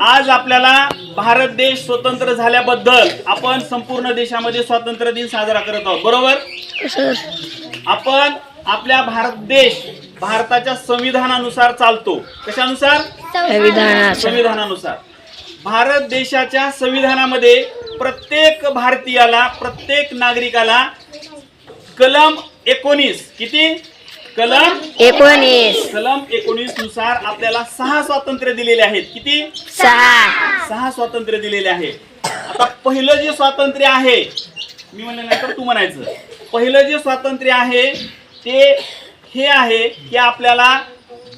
आज आपल्याला भारत देश स्वतंत्र झाल्याबद्दल आपण संपूर्ण देशामध्ये स्वातंत्र्य दिन साजरा करत आहोत. बरोबर? आपण आपल्या भारत देश भारताच्या संविधानानुसार चालतो. कशानुसार? संविधानानुसार. भारत देशाच्या संविधानामध्ये प्रत्येक भारतीयाला प्रत्येक नागरिकाला कलम एकोणीस किती? कलम एकोणीस. कलम एकोणीसनुसार आपल्याला सहा स्वातंत्र्य दिलेले आहेत. किती? सहा. सहा स्वातंत्र्य दिलेले आहे. आता पहिलं जे स्वातंत्र्य आहे मी म्हणल्यानंतर तू म्हणायचं. पहिलं जे स्वातंत्र्य आहे ते हे आहे की आपल्याला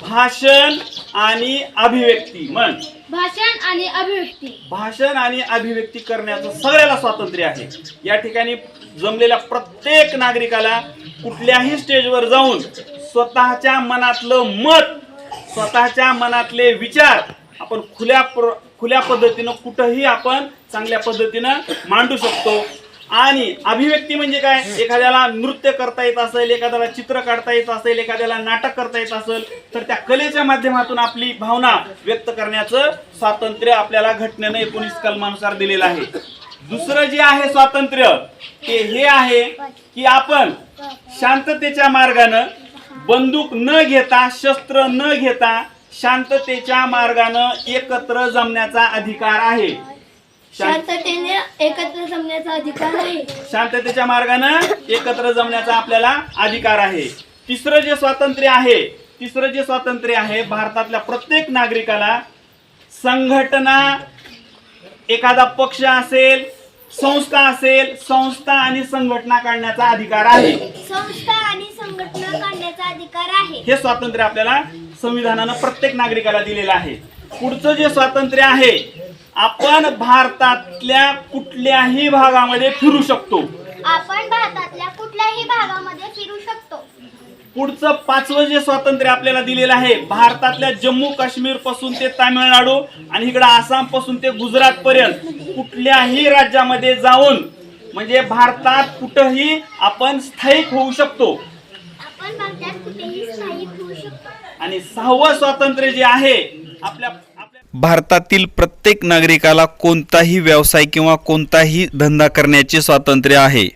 भाषण आणि अभिव्यक्ती म्हण. भाषण आणि अभिव्यक्ती. भाषण आणि अभिव्यक्ती करण्याचं सगळ्याला स्वातंत्र्य आहे. या ठिकाणी जमलेल्या प्रत्येक नागरिकाला कुठल्याही स्टेजवर जाऊन स्वतःच्या मनातलं मत स्वतःच्या मनातले विचार आपण खुल्या प्र खुल्या पद्धतीनं कुठंही आपण चांगल्या पद्धतीनं मांडू शकतो. आणि अभिव्यक्ती म्हणजे काय? एखाद्याला नृत्य करता येत असेल एखाद्याला चित्र काढता येत असेल एखाद्याला नाटक करता येत असेल तर त्या कलेच्या माध्यमातून आपली भावना व्यक्त करण्याचं स्वातंत्र्य आपल्याला घटनेनं एकोणीस कलमानुसार दिलेलं आहे. दुसरं जे आहे स्वातंत्र्य ते हे आहे की आपण शांततेच्या मार्गानं बंदूक न घेता शस्त्र न घेता शांततेच्या मार्गानं एकत्र जमण्याचा अधिकार आहे. शांततेने एकत्र जमण्याचा अधिकार आहे. शांततेच्या मार्गानं एकत्र जमण्याचा आपल्याला अधिकार आहे. तिसरं जे स्वातंत्र्य आहे तिसरं जे स्वातंत्र्य आहे भारतातल्या प्रत्येक नागरिकाला संघटना एखादा पक्ष असेल संस्था असेल संस्था आणि संघटना काढण्याचा अधिकार आहे. संस्था अधिकार आहे. हे स्वातंत्र्य आपल्याला संविधानानं प्रत्येक नागरिकाला दिलेलं आहे. पुढचं जे स्वातंत्र्य आहे आपण भारतातल्या कुठल्याही भागामध्ये फिरू शकतो. आपण भारतातल्या कुठल्याही भागामध्ये फिरू शकतो. पुढचं पाचवं जे स्वातंत्र्य आपल्याला दिलेलं आहे भारतातल्या जम्मू काश्मीरपासून ते तामिळनाडू आणि इकडं आसामपासून ते गुजरात पर्यंत कुठल्याही राज्यामध्ये जाऊन म्हणजे भारतात कुठंही आपण स्थायिक होऊ शकतो. आपण भारतात आणि सहावं स्वातंत्र्य जे आहे आपल्या भारतातील प्रत्येक नागरिकाला कोणताही व्यवसाय किंवा कोणताही धंदा करण्याचे स्वातंत्र्य आहे.